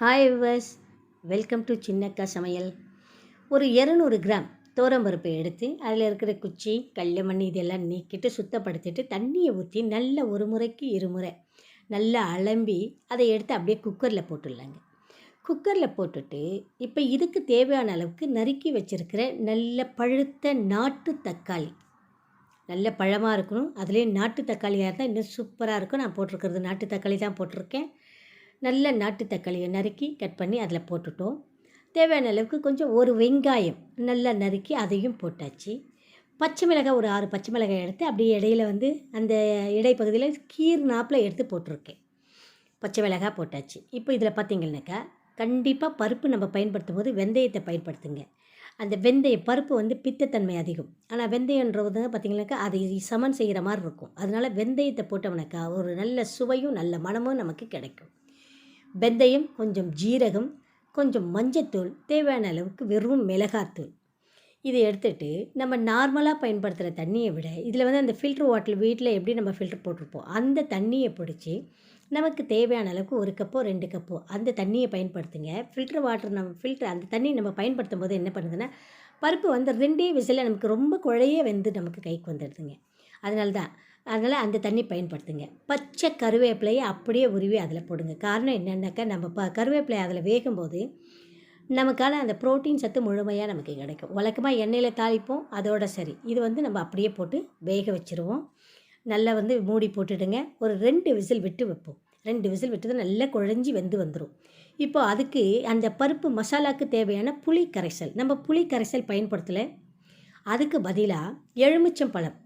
Hi viewers welcome to Chinnakka Samayal ஒரு இரநூறு gram பருப்பை எடுத்து அதில் இருக்கிற குச்சி கடல மண் இதெல்லாம் நீக்கிட்டு சுத்தப்படுத்திட்டு தண்ணியை ஊற்றி நல்ல ஒரு முறைக்கு இருமுறை நல்லா அலம்பி அதை எடுத்து அப்படியே குக்கரில் போட்டுடலாங்க. குக்கரில் போட்டுட்டு இப்போ இதுக்கு தேவையான அளவுக்கு நறுக்கி வச்சுருக்கிற நல்ல பழுத்த நாட்டு தக்காளி. நல்ல பழமாக இருக்கணும். அதுலேயே நாட்டு தக்காளியாக இருந்தால் இன்னும் சூப்பராக இருக்கும். நான் போட்டிருக்கிறது நாட்டு தக்காளி தான் போட்டிருக்கேன். நல்ல நாட்டு தக்காளியை நறுக்கி கட் பண்ணி அதில் போட்டுட்டோம். தேவையான அளவுக்கு கொஞ்சம் ஒரு வெங்காயம் நல்லா நறுக்கி அதையும் போட்டாச்சு. பச்சை மிளகாய் ஒரு ஆறு பச்சை மிளகாய் எடுத்து அப்படியே இடையில வந்து அந்த இடைப்பகுதியில் கீர் நாப்பில் எடுத்து போட்டிருக்கேன். பச்சை மிளகாய் போட்டாச்சு. இப்போ இதில் பார்த்தீங்கன்னாக்கா கண்டிப்பாக பருப்பு நம்ம பயன்படுத்தும் போது வெந்தயத்தை பயன்படுத்துங்க. அந்த வெந்தய பருப்பு வந்து பித்தத்தன்மை அதிகம். ஆனால் வெந்தயன்றது பார்த்திங்கனாக்கா அதை சமன் செய்கிற மாதிரி இருக்கும். அதனால் வெந்தயத்தை போட்டோம்னாக்கா ஒரு நல்ல சுவையும் நல்ல மனமும் நமக்கு கிடைக்கும். வெந்தயம் கொஞ்சம் ஜீரகம் கொஞ்சம் மஞ்சத்தூள் தேவையான அளவுக்கு வெறும் மிளகாத்தூள். இதை எடுத்துகிட்டு நம்ம நார்மலாக பயன்படுத்துகிற தண்ணியை விட இதில் வந்து அந்த ஃபில்ட்ரு வாட்டர் வீட்டில் எப்படி நம்ம ஃபில்ட்ரு போட்டிருப்போம் அந்த தண்ணியை பிடிச்சி நமக்கு தேவையான அளவுக்கு ஒரு கப்போ ரெண்டு கப்போ அந்த தண்ணியை பயன்படுத்துங்க. ஃபில்ட்ரு வாட்டர் நம்ம ஃபில்ட்ரு அந்த தண்ணியை நம்ம பயன்படுத்தும் போது என்ன பண்ணுதுன்னா பருப்பு வந்து ரெண்டே விசிலில் நமக்கு ரொம்ப குழைய வெந்து நமக்கு கைக்கு வந்துடுதுங்க. அதனால தான் அதனால் அந்த தண்ணி பயன்படுத்துங்க. பச்சை கருவேப்பிலையை அப்படியே உருவி அதில் போடுங்க. காரணம் என்னென்னாக்கா நம்ம ப கருவேப்பிலை அதில் வேகும்போது நமக்கான அந்த ப்ரோட்டீன் சத்து முழுமையாக நமக்கு கிடைக்கும். வழக்கமாக எண்ணெயில் தாளிப்போம் அதோட சரி. இது வந்து நம்ம அப்படியே போட்டு வேக வச்சுருவோம். நல்லா வந்து மூடி போட்டுடுங்க. ஒரு ரெண்டு விசில் விட்டு வைப்போம். ரெண்டு விசில் விட்டது நல்லா குழஞ்சி வெந்து வந்துடும் இப்போ அதுக்கு அந்த பருப்பு மசாலாவுக்கு தேவையான புளி கரைசல் நம்ம புளி கரைசல் பயன்படுத்தலை. அதுக்கு பதிலாக எலுமிச்சம் பழம்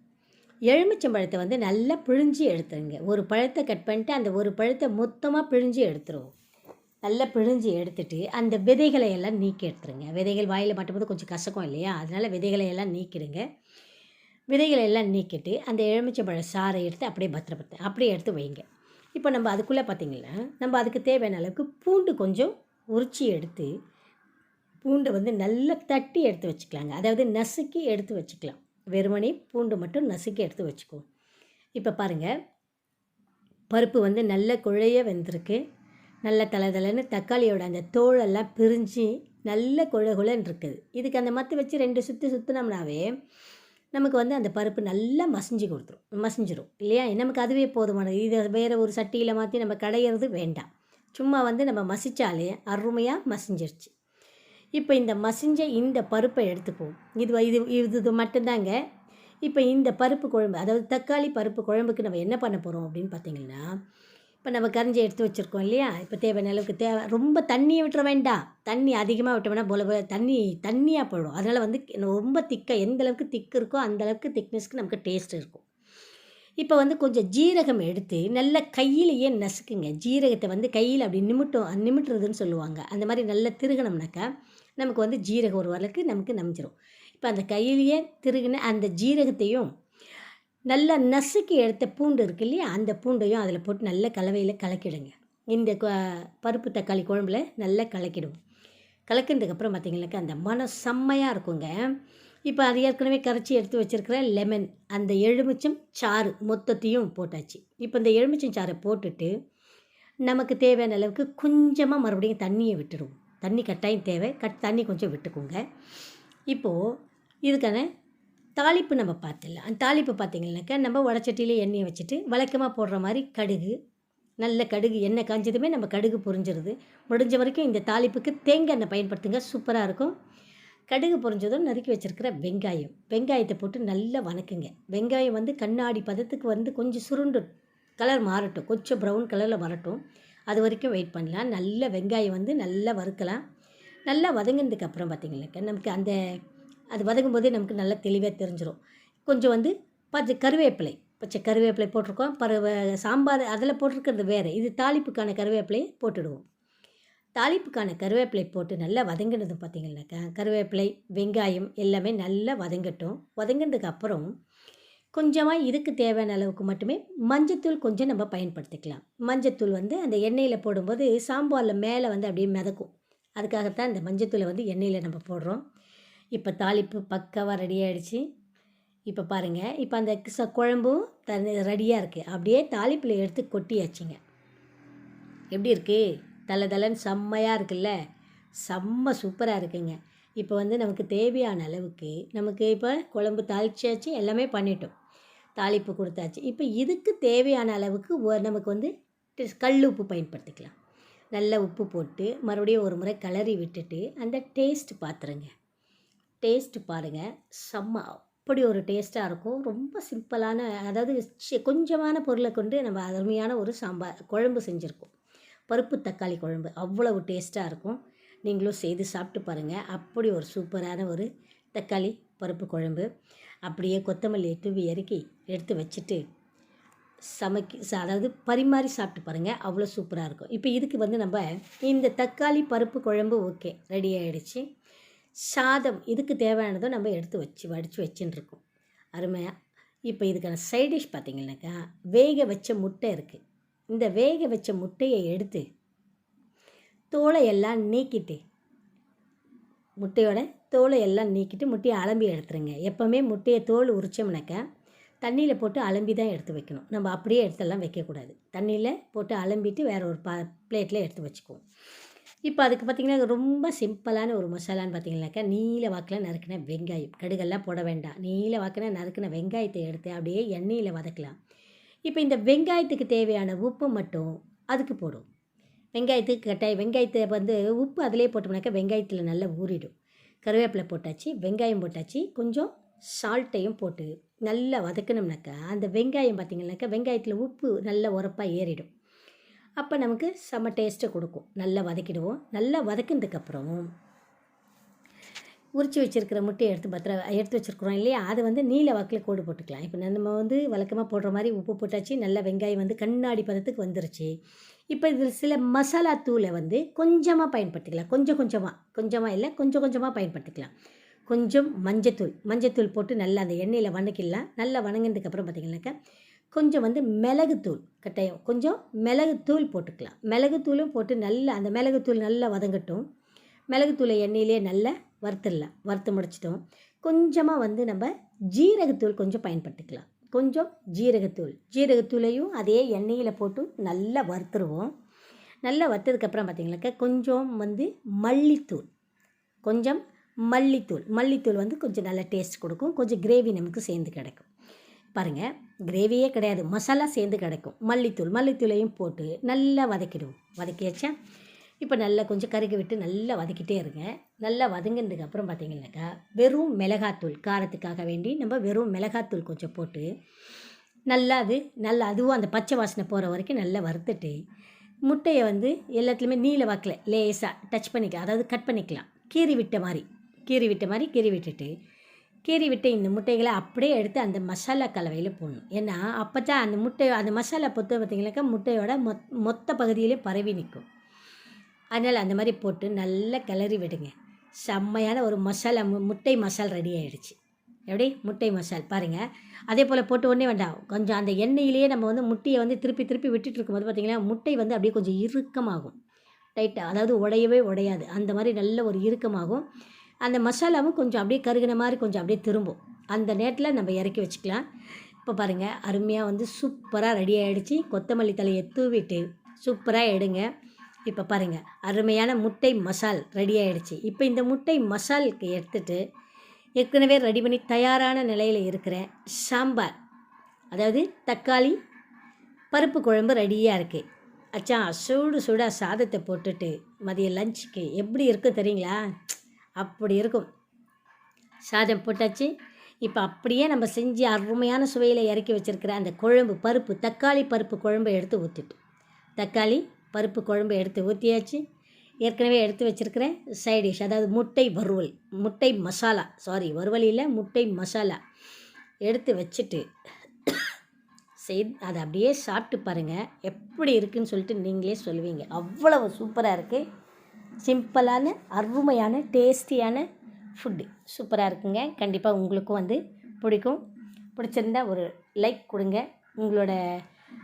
எலுமிச்சம்பழத்தை வந்து நல்லா பிழிஞ்சு எடுத்துருங்க. ஒரு பழத்தை கட் பண்ணிட்டு அந்த ஒரு பழத்தை மொத்தமாக பிழிஞ்சு எடுத்துருவோம். நல்லா பிழிஞ்சு எடுத்துட்டு அந்த விதைகளை எல்லாம் நீக்கி எடுத்துருங்க. விதைகள் வாயில் மாட்டும்போது கொஞ்சம் கசக்கம் இல்லையா? அதனால் விதைகளை எல்லாம் நீக்கிடுங்க. விதைகளை எல்லாம் நீக்கிட்டு அந்த எலுமிச்சம்பழ சாறை எடுத்து அப்படியே பத்திரப்படுத்த அப்படியே எடுத்து வைங்க. இப்போ நம்ம அதுக்குள்ளே பார்த்திங்கன்னா நம்ம அதுக்கு தேவையான அளவுக்கு பூண்டு கொஞ்சம் உரிச்சி எடுத்து பூண்டை வந்து நல்லா தட்டி எடுத்து வச்சுக்கலாங்க. அதாவது நசுக்கி எடுத்து வச்சுக்கலாம். வெறுமனே பூண்டு மட்டும் நசுக்கி எடுத்து வச்சுக்குவோம் இப்போ பாருங்கள் பருப்பு வந்து நல்ல குழைய வெந்திருக்கு. நல்ல தலை தலைன்னு தக்காளியோட அந்த தோலெல்லாம் பிரிஞ்சு நல்ல குழகுழன்னு இருக்குது. இதுக்கு அந்த மத்து வச்சு ரெண்டு சுற்றி சுற்றினோம்னாவே நமக்கு வந்து அந்த பருப்பு நல்லா மசிஞ்சு கொடுத்துரும். மசிஞ்சிரும். இல்லையா? நமக்கு அதுவே போதுமானது. இதை வேறு ஒரு சட்டியில் மாற்றி நம்ம கடையிறது வேண்டாம். சும்மா வந்து நம்ம மசித்தாலே அருமையாக மசிஞ்சிருச்சு. இப்போ இந்த மசிஞ்ச இந்த பருப்பை எடுத்துப்போம். இது இது இது மட்டும்தாங்க. இப்போ இந்த பருப்பு குழம்பு அதாவது தக்காளி பருப்பு குழம்புக்கு நம்ம என்ன பண்ண போகிறோம் அப்படின்னு பார்த்தீங்கன்னா இப்போ நம்ம கரைஞ்சி எடுத்து வச்சுருக்கோம் இல்லையா? இப்போ தேவையான அளவுக்கு தேவை ரொம்ப தண்ணியை விட்டுற வேண்டாம். தண்ணி அதிகமாக விட்டோம்னா போல தண்ணி தண்ணியாக போயிடும். அதனால் வந்து ரொம்ப திக்காக எந்த அளவுக்கு திக்கு இருக்கோ அந்த அளவுக்கு திக்னஸ்க்கு நமக்கு டேஸ்ட் இருக்கும். இப்போ வந்து கொஞ்சம் ஜீரகம் எடுத்து நல்லா கையிலேயே நசுக்குங்க. ஜீரகத்தை வந்து கையில் அப்படி நிமிட்டும் நிமிட்டுறதுன்னு சொல்லுவாங்க. அந்த மாதிரி நல்லா திருகணம்னாக்கா நமக்கு வந்து ஜீரகம் ஒரு வரலுக்கு நமக்கு நமிச்சிரும் இப்போ அந்த கையிலேயே திருகின அந்த ஜீரகத்தையும் நல்லா நசுக்கி எடுத்த பூண்டு இருக்கு இல்லையா அந்த பூண்டையும் அதில் போட்டு நல்ல கலவையில் கலக்கிடுங்க. இந்த பருப்பு தக்காளி குழம்புல நல்லா கலக்கிடுவோம் கலக்கினதுக்கப்புறம் பார்த்திங்கனாக்கா அந்த மனம் செம்மையாக இருக்குங்க. இப்போ அது ஏற்கனவே கரைச்சி எடுத்து வச்சுருக்கிற லெமன் அந்த எலுமிச்சம் சாறு மொத்தத்தையும் போட்டாச்சு. இப்போ இந்த எலுமிச்சம் சாறை போட்டுட்டு நமக்கு தேவையான அளவுக்கு கொஞ்சமாக மறுபடியும் தண்ணியை விட்டுடுவோம் தண்ணி கட்டாயம் தேவை. கட் தண்ணி கொஞ்சம் விட்டுக்கோங்க. இப்போது இதுக்கான தாளிப்பு நம்ம பார்த்துடலாம். அந்த தாளிப்பு பார்த்திங்கனாக்கா நம்ம உடச்சட்டியிலே எண்ணெயை வச்சுட்டு வழக்கமாக போடுற மாதிரி கடுகு நல்ல கடுகு எண்ணெய் காஞ்சதுமே நம்ம கடுகு பொரிஞ்சிருது. முடிஞ்ச வரைக்கும் இந்த தாளிப்புக்கு தேங்காய் எண்ணெய் பயன்படுத்துங்க. சூப்பராக இருக்கும். கடுகு பொரிஞ்சதும் நறுக்கி வச்சுருக்கிற வெங்காயம். வெங்காயத்தை போட்டு நல்லா வணக்குங்க. வெங்காயம் வந்து கண்ணாடி பதத்துக்கு வந்து கொஞ்சம் சுருண்டு கலர் மாறட்டும். கொஞ்சம் ப்ரௌன் கலரில் வரட்டும். அது வரைக்கும் வெயிட் பண்ணலாம். நல்ல வெங்காயம் வந்து நல்லா வறுக்கலாம். நல்லா வதங்கினதுக்கு அப்புறம் நமக்கு அந்த அது வதங்கும் போதே நமக்கு நல்லா தெளிவாக தெரிஞ்சிடும் கொஞ்சம் வந்து பச்சை கருவேப்பிலை பச்சை கருவேப்பிலை போட்டிருக்கோம். பருவ சாம்பார் அதில் போட்டிருக்கிறது வேறு. இது தாளிப்புக்கான கருவேப்பிலையை போட்டுடுவோம். தாளிப்புக்கான கருவேப்பிலை போட்டு நல்லா வதங்கினது பார்த்திங்கனாக்கா கருவேப்பிலை வெங்காயம் எல்லாமே நல்லா வதங்கட்டும். வதங்கினதுக்கு அப்புறம் கொஞ்சமாக இதுக்கு தேவையான அளவுக்கு மட்டுமே மஞ்சத்தூள் கொஞ்சம் நம்ம பயன்படுத்திக்கலாம். மஞ்சத்தூள் வந்து அந்த எண்ணெயில் போடும்போது சாம்பாரில் மேலே வந்து அப்படியே மிதக்கும். அதுக்காகத்தான் இந்த மஞ்சத்தூளை வந்து எண்ணெயில் நம்ம போடுறோம். இப்போ தாளிப்பு பக்காவாக ரெடி ஆகிடுச்சு இப்போ பாருங்கள் இப்போ அந்த ச குழம்பும் த ரெடியாக இருக்குது அப்படியே தாளிப்பில் எடுத்து கொட்டியாச்சுங்க. எப்படி இருக்குது தலை தலைன்னு செம்மையாக இருக்குல்ல? செம்ம சூப்பராக இருக்குங்க. இப்போ வந்து நமக்கு தேவையான அளவுக்கு நமக்கு இப்போ குழம்பு தாளிச்சாச்சு எல்லாமே பண்ணிட்டோம். தாளிப்பு கொடுத்தாச்சு. இப்போ இதுக்கு தேவையான அளவுக்கு நமக்கு வந்து கல் உப்பு பயன்படுத்திக்கலாம். நல்ல உப்பு போட்டு மறுபடியும் ஒரு முறை கிளறி விட்டுட்டு அந்த டேஸ்ட் பார்த்துருங்க டேஸ்ட் பாருங்கள் செம்ம அப்படி ஒரு டேஸ்ட்டாக இருக்கும். ரொம்ப சிம்பிளான அதாவது கொஞ்சமான பொருளை கொண்டு நம்ம அருமையான ஒரு சாம்பார் குழம்பு செஞ்சுருக்கோம். பருப்பு தக்காளி குழம்பு அவ்வளவு டேஸ்ட்டாக இருக்கும். நீங்களும் செய்து சாப்பிட்டு பாருங்கள் அப்படி ஒரு சூப்பரான ஒரு தக்காளி பருப்பு குழம்பு அப்படியே கொத்தமல்லி தூவி இறக்கி எடுத்து வச்சுட்டு சமைக்க அதாவது பரிமாறி சாப்பிட்டு பாருங்கள் அவ்வளோ சூப்பராக இருக்கும். இப்போ இதுக்கு வந்து நம்ம இந்த தக்காளி பருப்பு குழம்பு ஓகே ரெடி ஆகிடுச்சு சாதம் இதுக்கு தேவையானதும் நம்ம எடுத்து வச்சு வடித்து வச்சுட்டுருக்கோம் அருமையாக இப்போ இதுக்கான சைடிஷ் பார்த்திங்கனாக்கா பார்த்தீங்கன்னாக்கா வேக வச்ச முட்டை இருக்குது இந்த வேக வச்ச முட்டையை எடுத்து தோலை எல்லாம் நீக்கிட்டு முட்டையோட தோலை எல்லாம் நீக்கிட்டு முட்டையை அலம்பி எடுத்துருங்க. எப்போவுமே முட்டையை தோல் உரிச்சோம்னாக்கா தண்ணியில் போட்டு அலம்பி தான் எடுத்து வைக்கணும். நம்ம அப்படியே எடுத்தெல்லாம் வைக்கக்கூடாது. தண்ணியில் போட்டு அலம்பிட்டு வேறு ஒரு பா பிளேட்டில் எடுத்து வச்சுக்குவோம். இப்போ அதுக்கு பார்த்திங்கன்னா ரொம்ப சிம்பிளான ஒரு மசாலான்னு பார்த்தீங்கன்னாக்கா நீல வாக்கில் நறுக்கின வெங்காயம். கடுகெல்லாம் போட வேண்டாம். நீல வாக்கில் நறுக்கின வெங்காயத்தை எடுத்து அப்படியே எண்ணெயில் வதக்கலாம். இப்போ இந்த வெங்காயத்துக்கு தேவையான உப்பு மட்டும் அதுக்கு போடும் வெங்காயத்துக்கு கட்டாயம் வெங்காயத்தை வந்து உப்பு அதிலே போட்டோம்னாக்கா வெங்காயத்தில் நல்லா ஊறிடும். கருவேப்பிலை போட்டாச்சு வெங்காயம் போட்டாச்சு கொஞ்சம் சால்ட்டையும் போட்டு நல்லா வதக்கினோம்னாக்கா அந்த வெங்காயம் பார்த்திங்கனாக்கா வெங்காயத்தில் உப்பு நல்லா உரப்பாக ஏறிடும். அப்போ நமக்கு செம்ம டேஸ்ட்டை கொடுக்கும். நல்லா வதக்கிடுவோம். நல்லா வதக்கினதுக்கப்புறம் உரிச்சு வச்சுருக்கிற முட்டையை எடுத்து பத்திர எடுத்து வச்சுருக்குறோம் இல்லையா? அதை வந்து நீல வாக்கில் கோடு போட்டுக்கலாம். இப்போ நம்ம வந்து வழக்கமாக போடுற மாதிரி உப்பு போட்டாச்சு நல்லா வெங்காயம் வந்து கண்ணாடி பதத்துக்கு வந்துருச்சு. இப்போ இதில் சில மசாலா தூளை வந்து கொஞ்சமாக பயன்படுத்திக்கலாம். கொஞ்சம் கொஞ்சமாக கொஞ்சமாக இல்லை கொஞ்சம் கொஞ்சமாக பயன்படுத்திக்கலாம். கொஞ்சம் மஞ்சத்தூள். மஞ்சத்தூள் போட்டு நல்லா அந்த எண்ணெயில் வணக்கிடலாம். நல்லா வணங்கினதுக்கப்புறம் பார்த்திங்கனாக்கா கொஞ்சம் வந்து மிளகுத்தூள் கட்டாயம். கொஞ்சம் மிளகுத்தூள் போட்டுக்கலாம். மிளகுத்தூளும் போட்டு நல்லா அந்த மிளகுத்தூள் நல்லா வதங்கட்டும். மிளகுத்தூளை எண்ணெயிலே நல்லா வறுத்துடலாம். வறுத்து முடிச்சிட்டோம். கொஞ்சமாக வந்து நம்ம ஜீரகத்தூள் கொஞ்சம் பயன்படுத்திக்கலாம். கொஞ்சம் ஜீரகத்தூள். ஜீரகத்தூளையும் அதே எண்ணெயில் போட்டு நல்லா வறுத்துருவோம். நல்லா வறுத்ததுக்கப்புறம் பார்த்தீங்கன்னாக்கா கொஞ்சம் வந்து மல்லித்தூள். கொஞ்சம் மல்லித்தூள். மல்லித்தூள் வந்து கொஞ்சம் நல்ல டேஸ்ட் கொடுக்கும். கொஞ்சம் கிரேவி நமக்கு சேர்ந்து கிடைக்கும். பாருங்கள் கிரேவியே கிடையாது. மசாலா சேர்ந்து கிடைக்கும். மல்லித்தூள். மல்லித்தூளையும் போட்டு நல்லா வதக்கிடுவோம். வதக்கியாச்சா? இப்போ நல்லா கொஞ்சம் கருகி விட்டு நல்லா வதக்கிட்டே இருங்க. நல்லா வதங்கினதுக்கு அப்புறம் பார்த்தீங்கன்னாக்கா வெறும் மிளகாத்தூள் காரத்துக்காக வேண்டி நம்ம வெறும் மிளகாத்தூள் கொஞ்சம் போட்டு நல்லா அது நல்லா அதுவும் அந்த பச்சை வாசனை போகிற வரைக்கும் நல்லா வறுத்துட்டு முட்டையை வந்து எல்லாத்துலேயுமே நீல வாக்கில் லேசாக டச் பண்ணிக்கலாம். அதாவது கட் பண்ணிக்கலாம். கீறி விட்ட மாதிரி கீறி விட்ட மாதிரி கீறி விட்டுட்டு கீறி விட்ட இந்த முட்டைகளை அப்படியே எடுத்து அந்த மசாலா கலவையில் போடணும். ஏன்னா அப்போ தான் அந்த முட்டை அந்த மசாலா பொத்து பார்த்தீங்கன்னாக்கா முட்டையோட மொத் மொத்த பகுதியிலே பரவி நிற்கும் அதனால் அந்த மாதிரி போட்டு நல்லா கிளறி விடுங்க. செம்மையான ஒரு மசாலா முட்டை மசால் ரெடி ஆகிடுச்சு எப்படி? முட்டை மசால். பாருங்கள் அதே போல் போட்டு ஒன்றே வேண்டாம். கொஞ்சம் அந்த எண்ணெயிலேயே நம்ம வந்து முட்டையை வந்து திருப்பி திருப்பி விட்டுட்டு இருக்கும்போது பார்த்திங்கன்னா முட்டை வந்து அப்படியே கொஞ்சம் இறுக்கமாகும். டைட்டாக அதாவது உடையவே உடையாது. அந்த மாதிரி நல்ல ஒரு இறுக்கமாகும். அந்த மசாலாவும் கொஞ்சம் அப்படியே கருகின மாதிரி கொஞ்சம் அப்படியே திரும்பும். அந்த நேரத்தில் நம்ம இறக்கி வச்சுக்கலாம். இப்போ பாருங்கள் அருமையாக வந்து சூப்பராக ரெடி ஆகிடுச்சு கொத்தமல்லி தலையை தூவிட்டு சூப்பராக எடுங்க. இப்போ பாருங்கள் அருமையான முட்டை மசால் ரெடி ஆகிடுச்சு இப்போ இந்த முட்டை மசாலுக்கு எடுத்துட்டு ஏற்கனவே ரெடி பண்ணி தயாரான நிலையில் இருக்கிற சாம்பார் அதாவது தக்காளி பருப்பு குழம்பு ரெடியாக இருக்குது அச்சா சூடு சூடாக சாதத்தை போட்டுட்டு மதிய லஞ்சுக்கு எப்படி இருக்கும் தெரியுங்களா? அப்படி இருக்கும். சாதம் போட்டாச்சு. இப்போ அப்படியே நம்ம செஞ்சு அருமையான சுவையில் இறக்கி வச்சிருக்கிற அந்த குழம்பு பருப்பு தக்காளி பருப்பு குழம்பை எடுத்து ஊற்றிட்டு தக்காளி பருப்பு குழம்பு எடுத்து ஊற்றியாச்சு ஏற்கனவே எடுத்து வச்சிருக்கிற சைட் டிஷ் அதாவது முட்டை வறுவல் முட்டை மசாலா சாரி வறுவல் இல்லை முட்டை மசாலா எடுத்து வச்சுட்டு செய் அதை அப்படியே சாப்பிட்டு பாருங்கள் எப்படி இருக்குன்னு சொல்லிட்டு நீங்களே சொல்லுவீங்க. அவ்வளவு சூப்பராக இருக்குது சிம்பிளான அருமையான டேஸ்டியான ஃபுட்டு சூப்பராக இருக்குங்க. கண்டிப்பாக உங்களுக்கும் வந்து பிடிக்கும். பிடிச்சிருந்தா ஒரு லைக் கொடுங்க. உங்களோட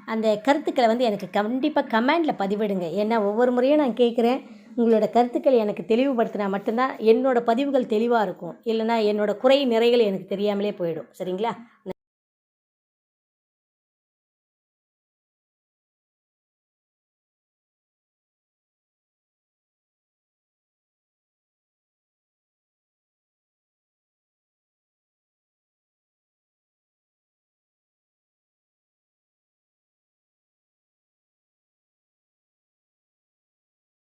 அந்த கருத்துக்களை வந்து எனக்கு கண்டிப்பாக கமெண்டில் பதிவிடுங்க. ஏன்னா ஒவ்வொரு முறையும் நான் கேட்குறேன். உங்களோட கருத்துக்கள் எனக்கு தெளிவுபடுத்தினா மட்டும்தான் என்னோடய பதிவுகள் தெளிவாக இருக்கும். இல்லைன்னா என்னோடய குறை நிறைகள் எனக்கு தெரியாமலே போயிடும். சரிங்களா?